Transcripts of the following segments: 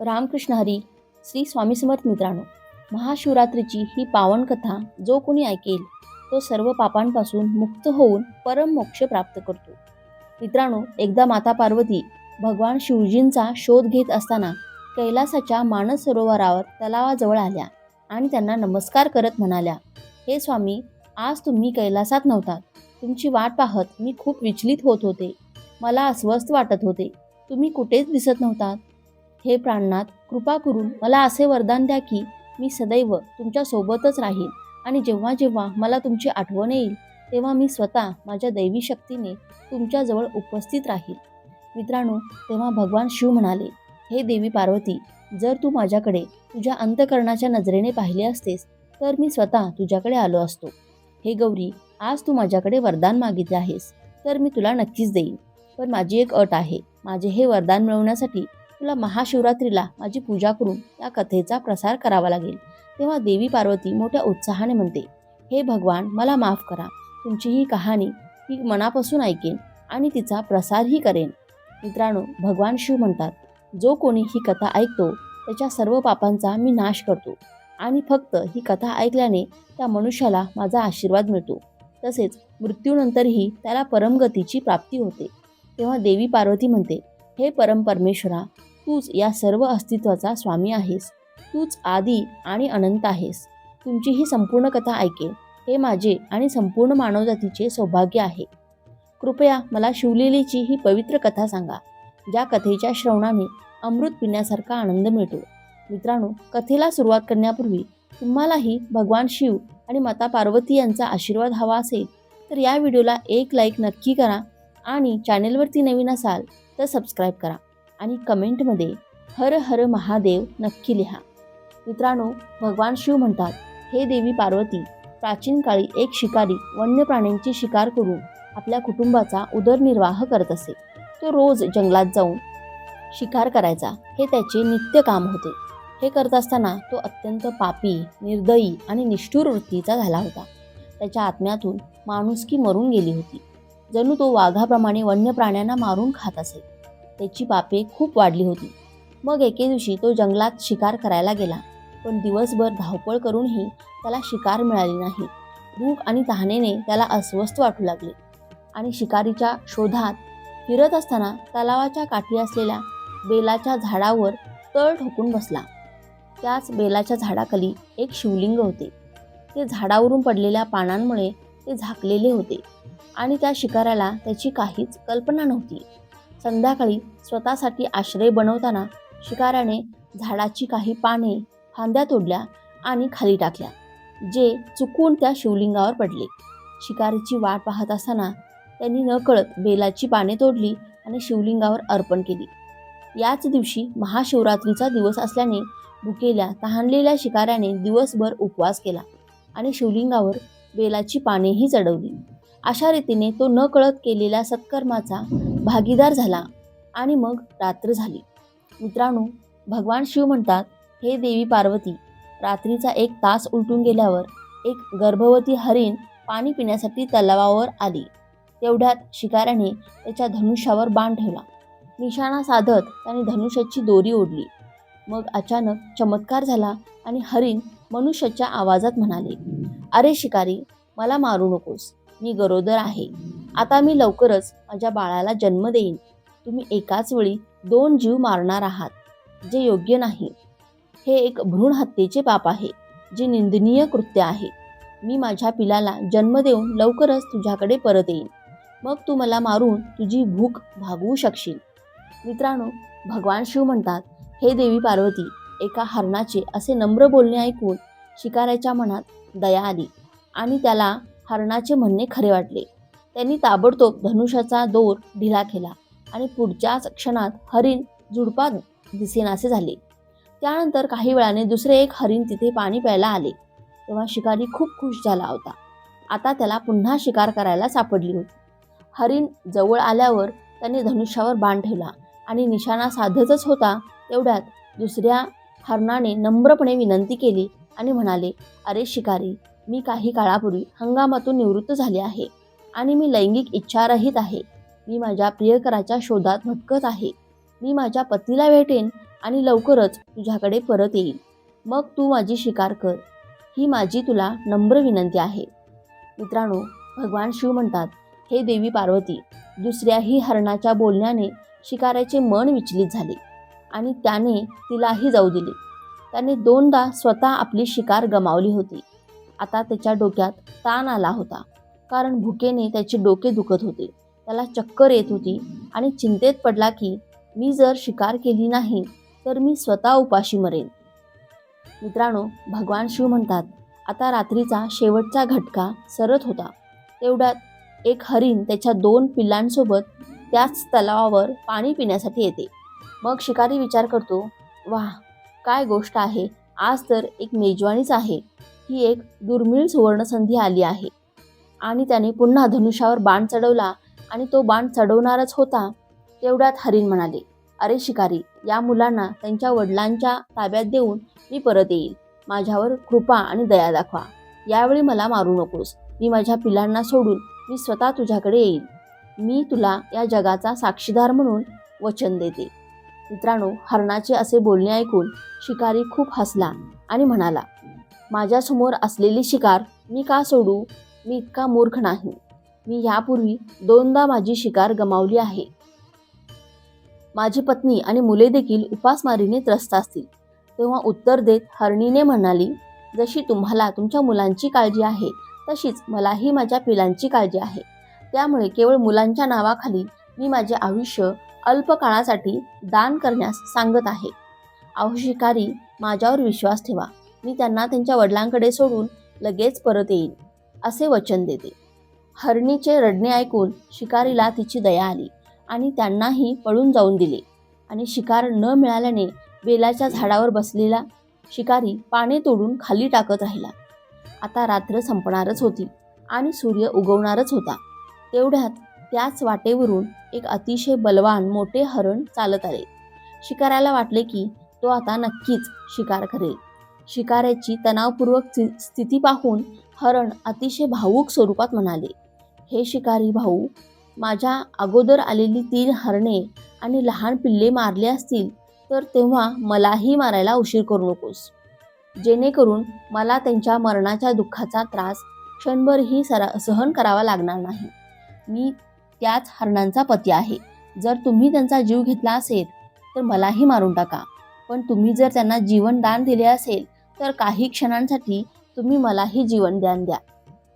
रामकृष्ण हरी श्री स्वामी समर्थ मित्रांनो महाशिवरात्रीची ही पावन कथा जो कोणी ऐकेल तो सर्व पापांपासून मुक्त होऊन परम मोक्ष प्राप्त करतो. मित्रांनो एकदा माता पार्वती भगवान शिवजींचा शोध घेत असताना कैलासाच्या मानस सरोवरावर तलावाजवळ आल्या आणि त्यांना नमस्कार करत म्हणाल्या हे स्वामी आज तुम्ही कैलासात नव्हतात. तुमची वाट पाहत मी खूप विचलित होत होते. मला अस्वस्थ वाटत होते. तुम्ही कुठेच दिसत नव्हतात. हे प्राणनाथ कृपा करून मला असे वरदान द्या की मी सदैव तुमच्या सोबतच राहील आणि जेव्हा जेव्हा मला तुमची आठवण येईल तेव्हा मी स्वतः माझ्या दैवी शक्तीने तुमच्याजवळ उपस्थित राहील. मित्रांनो तेव्हा भगवान शिव म्हणाले हे देवी पार्वती जर तू माझ्याकडे तुझ्या अंतकरणाच्या नजरेने पाहिले असतेस तर मी स्वतः तुझ्याकडे आलो असतो. हे गौरी आज तू माझ्याकडे वरदान मागितले आहेस तर मी तुला नक्कीच देईन. पण माझी एक अट आहे माझे हे वरदान मिळवण्यासाठी तुला महाशिवरात्रीला माझी पूजा करून त्या कथेचा प्रसार करावा लागेल. तेव्हा देवी पार्वती मोठ्या उत्साहाने म्हणते हे भगवान मला माफ करा. तुमची ही कहाणी ही मनापासून ऐकेन आणि तिचा प्रसारही करेन. मित्रांनो भगवान शिव म्हणतात जो कोणी ही कथा ऐकतो त्याच्या सर्व पापांचा मी नाश करतो आणि फक्त ही कथा ऐकल्याने त्या मनुष्याला माझा आशीर्वाद मिळतो. तसेच मृत्यूनंतरही त्याला परमगतीची प्राप्ती होते. तेव्हा देवी पार्वती म्हणते हे परम परमेश्वरा तूच या सर्व अस्तित्वाचा स्वामी आहेस. तूच आदी आणि अनंत आहेस. तुमची ही संपूर्ण कथा ऐकेन हे माझे आणि संपूर्ण मानवजातीचे सौभाग्य आहे. कृपया मला शिवलेलीची ही पवित्र कथा सांगा. ज्या कथेच्या श्रवणाने अमृत पिण्यासारखा आनंद मिळतो. मित्रांनो कथेला सुरुवात करण्यापूर्वी तुम्हालाही भगवान शिव आणि माता पार्वती यांचा आशीर्वाद हवा असेल तर या व्हिडिओला एक लाईक नक्की करा आणि चॅनेलवरती नवीन असाल तर सबस्क्राईब करा आणि कमेंटमध्ये हर हर महादेव नक्की लिहा. मित्रांनो भगवान शिव म्हणतात हे देवी पार्वती प्राचीन काळी एक शिकारी वन्य प्राण्यांची शिकार करून आपल्या कुटुंबाचा उदरनिर्वाह करत असे. तो रोज जंगलात जाऊन शिकार करायचा. हे त्याचे नित्य काम होते. हे करत असताना तो अत्यंत पापी निर्दयी आणि निष्ठुर वृत्तीचा झाला होता. त्याच्या आत्म्यातून माणुसकी मरून गेली होती. जणू तो वाघाप्रमाणे वन्य प्राण्यांना मारून खात असे. त्याची बापे खूप वाढली होती. मग एके दिवशी तो जंगलात शिकार करायला गेला. पण दिवसभर धावपळ करूनही त्याला शिकार मिळाली नाही. भूक आणि तहानेने त्याला अस्वस्थ वाटू लागले. आणि शिकारीच्या शोधात फिरत असताना तलावाच्या काठी असलेल्या बेलाच्या झाडावर तळ ठोकून बसला. त्याच बेलाच्या झाडाखाली एक शिवलिंग होते. ते झाडावरून पडलेल्या पानांमुळे ते झाकलेले होते आणि त्या शिकाऱ्याला त्याची काहीच कल्पना नव्हती. संध्याकाळी स्वतःसाठी आश्रय बनवताना शिकाऱ्याने झाडाची काही पाने फांद्या तोडल्या आणि खाली टाकल्या जे चुकून त्या शिवलिंगावर पडले. शिकारीची वाट पाहत असताना त्यांनी नकळत बेलाची पाने तोडली आणि शिवलिंगावर अर्पण केली. याच दिवशी महाशिवरात्रीचा दिवस असल्याने भुकेल्या तहानलेल्या शिकाऱ्याने दिवसभर उपवास केला आणि शिवलिंगावर बेलाची पानेही चढवली. अशा रीतीने तो नकळत केलेल्या सत्कर्माचा भागीदार झाला आणि मग रात्र झाली. मित्रांनो भगवान शिव म्हणतात हे देवी पार्वती रात्रीचा एक तास उलटून गेल्यावर एक गर्भवती हरिण पाणी पिण्यासाठी तलावावर आली. तेवढ्यात शिकाऱ्याने त्याच्या धनुष्यावर बाण ठेवला. निशाणा साधत त्याने धनुष्याची दोरी ओढली. मग अचानक चमत्कार झाला आणि हरिण मनुष्याच्या आवाजात म्हणाले अरे शिकारी मला मारू नकोस. मी गरोदर आहे. आता मी लवकरच माझ्या बाळाला जन्म देईन. तुम्ही एकाच वेळी दोन जीव मारणार आहात जे योग्य नाही. हे एक भ्रूण हत्येचे पाप आहे जे निंदनीय कृत्य आहे. मी माझ्या पिलाला जन्म देऊन लवकरच तुझ्याकडे परत येईन. मग तू मला मारून तुझी भूक भागवू शकशील. मित्रांनो भगवान शिव म्हणतात हे देवी पार्वती एका हरणाचे असे नम्र बोलणे ऐकून शिकाऱ्याच्या मनात दया आली आणि त्याला हरणाचे म्हणणे खरे वाटले. त्यांनी ताबडतोब धनुष्याचा दोर ढिला केला आणि पुढच्याच क्षणात हरिण झुडपात दिसेनासे झाले. त्यानंतर काही वेळाने दुसरे एक हरिण तिथे पाणी प्यायला आले. तेव्हा शिकारी खूप खुश झाला होता. आता त्याला पुन्हा शिकार करायला सापडली होती. हरिण जवळ आल्यावर त्याने धनुष्यावर बाण ठेवला आणि निशाणा साधतच होता तेवढ्यात दुसऱ्या हरणाने नम्रपणे विनंती केली आणि म्हणाले अरे शिकारी मी काही काळापूर्वी हंगामातून निवृत्त झाले आहे. आणि मी लैंगिक इच्छारहित आहे. मी माझ्या प्रियकराच्या शोधात भटकत आहे. मी माझ्या पतीला भेटेन आणि लवकरच तुझ्याकडे परत येईल मग तू माझी शिकार कर. ही माझी तुला नम्र विनंती आहे. मित्रांनो भगवान शिव म्हणतात हे देवी पार्वती दुसऱ्याही हरणाच्या बोलण्याने शिकाऱ्याचे मन विचलित झाले आणि त्याने तिलाही जाऊ दिले. त्याने दोनदा स्वतः आपली शिकार गमावली होती. आता त्याच्या डोक्यात ताण आला होता. कारण भुकेने त्याचे डोके दुखत होते. त्याला चक्कर येत होती आणि चिंतेत पडला की मी जर शिकार केली नाही तर मी स्वतः उपाशी मरेन. मित्रांनो भगवान शिव म्हणतात आता रात्रीचा शेवटचा घटका सरत होता. तेवढ्यात एक हरिण त्याच्या दोन पिल्लांसोबत त्याच तलावावर पाणी पिण्यासाठी येते. मग शिकारी विचार करतो वाह काय गोष्ट आहे. आज तर एक मेजवानीच आहे. ही एक दुर्मिळ सुवर्णसंधी आली आहे. आणि त्याने पुन्हा धनुष्यावर बाण चढवला आणि तो बाण चढवणारच होता तेवढ्यात हरिण म्हणाले अरे शिकारी या मुलांना त्यांच्या वडिलांच्या ताब्यात देऊन मी परत येईल माझ्यावर कृपा आणि दया दाखवा. यावेळी मला मारू नकोस. मी माझ्या पिलांना सोडून मी स्वतः तुझ्याकडे येईल मी तुला या जगाचा साक्षीदार म्हणून वचन देते. मित्रांनो हरणाचे असे बोलणे ऐकून शिकारी खूप हसला आणि म्हणाला माझ्यासमोर असलेली शिकार मी का सोडू? मी इतका मूर्ख नाही. मी यापूर्वी दोनदा माझी शिकार गमावली आहे. माझी पत्नी आणि मुले देखील उपासमारीने त्रस्त असतील. तेव्हा उत्तर देत हरणीने म्हणाली जशी तुम्हाला तुमच्या मुलांची काळजी आहे तशीच मलाही माझ्या पिलांची काळजी आहे. त्यामुळे केवळ मुलांच्या नावाखाली मी माझे आयुष्य अल्प काळासाठी दान करण्यास सांगत आहे. अहो शिकारी माझ्यावर विश्वास ठेवा. मी त्यांना त्यांच्या वडिलांकडे सोडून लगेच परत येईन. असे वचन देते. हरणीचे रडणे ऐकून शिकारीला तिची दया आली आणि त्यांनाही पळून जाऊन दिले. आणि शिकार न मिळाल्याने बेलाच्या झाडावर बसलेला शिकारी पाने तोडून खाली टाकत राहिला. आता रात्र संपणारच होती आणि सूर्य उगवणारच होता. तेवढ्यात त्याच वाटेवरून एक अतिशय बलवान मोठे हरण चालत आले. शिकाऱ्याला वाटले की तो आता नक्कीच शिकार करेल. शिकाऱ्याची तणावपूर्वक स्थि- स्थिती पाहून हरण अतिशय भावूक स्वरूपात म्हणाले. हे शिकारी भाऊ माझ्या अगोदर आलेली तीन हरणे आणि लहान पिल्ले मारले असतील तर तेव्हा मलाही मारायला उशीर करू नकोस. जेणेकरून मला त्यांच्या मरणाच्या दुःखाचा त्रास क्षणभरही सरा सहन करावा लागणार नाही. मी त्याच हरणांचा पती आहे. जर तुम्ही त्यांचा जीव घेतला असेल तर मलाही मारून टाका. पण तुम्ही जर त्यांना जीवनदान दिले असेल तर काही क्षणांसाठी तुम्ही मलाही जीवनदान द्या.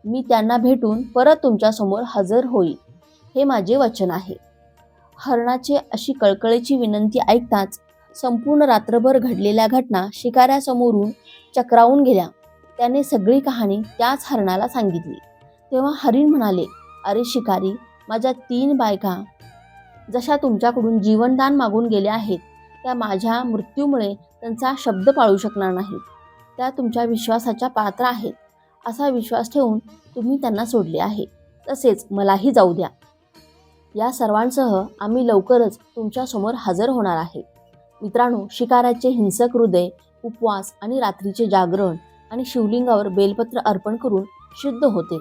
मी त्यांना भेटून परत तुमच्यासमोर हजर होईल हे माझे वचन आहे. हरणाचे अशी कळकळीची विनंती ऐकताच संपूर्ण रात्रभर घडलेल्या घटना शिकाऱ्यासमोरून चक्रावून गेल्या. त्याने सगळी कहाणी त्याच हरणाला सांगितली. तेव्हा हरिण म्हणाले अरे शिकारी माझ्या तीन बायका जशा तुमच्याकडून जीवनदान मागून गेल्या आहेत त्या माझ्या मृत्यूमुळे त्यांचा शब्द पाळू शकणार नाहीत. त्या तुमच्या विश्वासाच्या पात्र आहेत. असा विश्वास ठेवून तुम्ही त्यांना सोडले आहे. तसेच मलाही जाऊ द्या. या सर्वांसह आम्ही लवकरच तुमच्यासमोर हजर होणार आहे. मित्रांनो शिकाऱ्याचे हिंसक हृदय उपवास आणि रात्रीचे जागरण आणि शिवलिंगावर बेलपत्र अर्पण करून शुद्ध होते.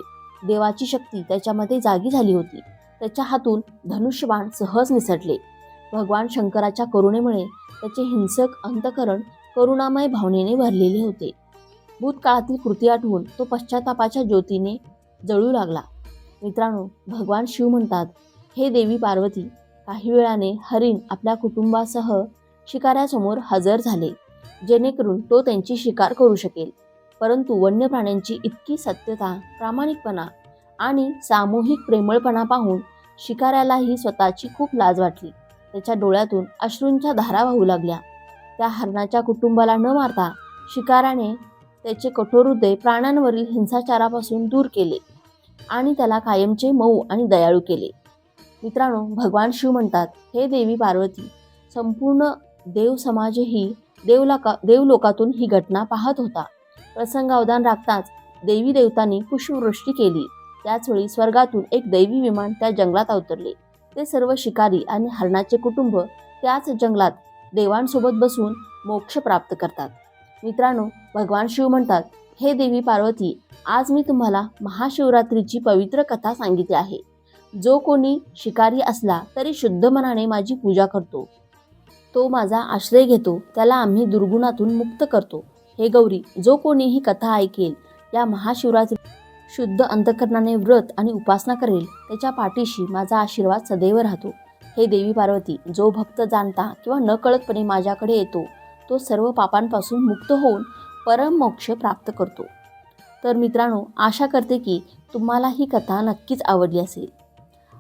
देवाची शक्ती त्याच्यामध्ये जागी झाली होती. त्याच्या हातून धनुष्यबाण सहज निसटले. भगवान शंकराच्या करुणेमुळे त्याचे हिंसक अंतकरण करुणामय भावनेने भरलेले होते. भूतकाळातील कृती आठवून तो पश्चातापाच्या ज्योतीने जळू लागला. मित्रांनो भगवान शिव म्हणतात हे देवी पार्वती काही वेळाने हरिण आपल्या कुटुंबासह शिकाऱ्यासमोर हजर झाले जेणेकरून तो त्यांची शिकार करू शकेल. परंतु वन्य प्राण्यांची इतकी सत्यता प्रामाणिकपणा आणि सामूहिक प्रेमळपणा पाहून शिकाऱ्यालाही स्वतःची खूप लाज वाटली. त्याच्या डोळ्यातून अश्रूंच्या धारा वाहू लागल्या. त्या हरणाच्या कुटुंबाला न मारता शिकाऱ्याने त्याचे कठोर हृदय प्राण्यांवरील हिंसाचारापासून दूर केले आणि त्याला कायमचे मऊ आणि दयाळू केले. मित्रांनो भगवान शिव म्हणतात हे देवी पार्वती संपूर्ण देव समाजही देवलाका देवलोकातून ही घटना पाहत होता. प्रसंगावधान राखताच देवी देवतांनी पुष्पवृष्टी केली. त्याचवेळी स्वर्गातून एक दैवी विमान त्या जंगलात अवतरले. ते सर्व शिकारी आणि हरणाचे कुटुंब त्याच जंगलात देवांसोबत बसून मोक्ष प्राप्त करतात. मित्रांनो भगवान शिव म्हणतात हे देवी पार्वती आज मी तुम्हाला महाशिवरात्रीची पवित्र कथा सांगितली आहे. जो कोणी शिकारी असला तरी शुद्ध मनाने माझी पूजा करतो. तो माझा आश्रय घेतो त्याला आम्ही दुर्गुणातून मुक्त करतो. हे गौरी जो कोणी ही कथा ऐकेल या महाशिवरात्री शुद्ध अंतकरणाने व्रत आणि उपासना करेल त्याच्या पाठीशी माझा आशीर्वाद सदैव राहतो. हे देवी पार्वती जो भक्त जाणता किंवा नकळतपणे माझ्याकडे येतो तो सर्व पापांपासून मुक्त होऊन परम मोक्ष प्राप्त करतो. तर मित्रांनो आशा करते की तुम्हाला ही कथा नक्कीच आवडली असेल.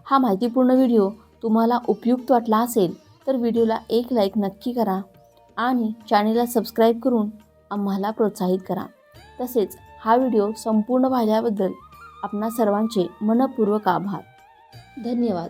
हा माहितीपूर्ण व्हिडिओ तुम्हाला उपयुक्त वाटला असेल तर व्हिडिओला एक लाईक नक्की करा आणि चॅनेलला सबस्क्राईब करून आम्हाला प्रोत्साहित करा. तसेच हा व्हिडिओ संपूर्ण पाहिल्याबद्दल आपणा सर्वांचे मनपूर्वक आभार. धन्यवाद.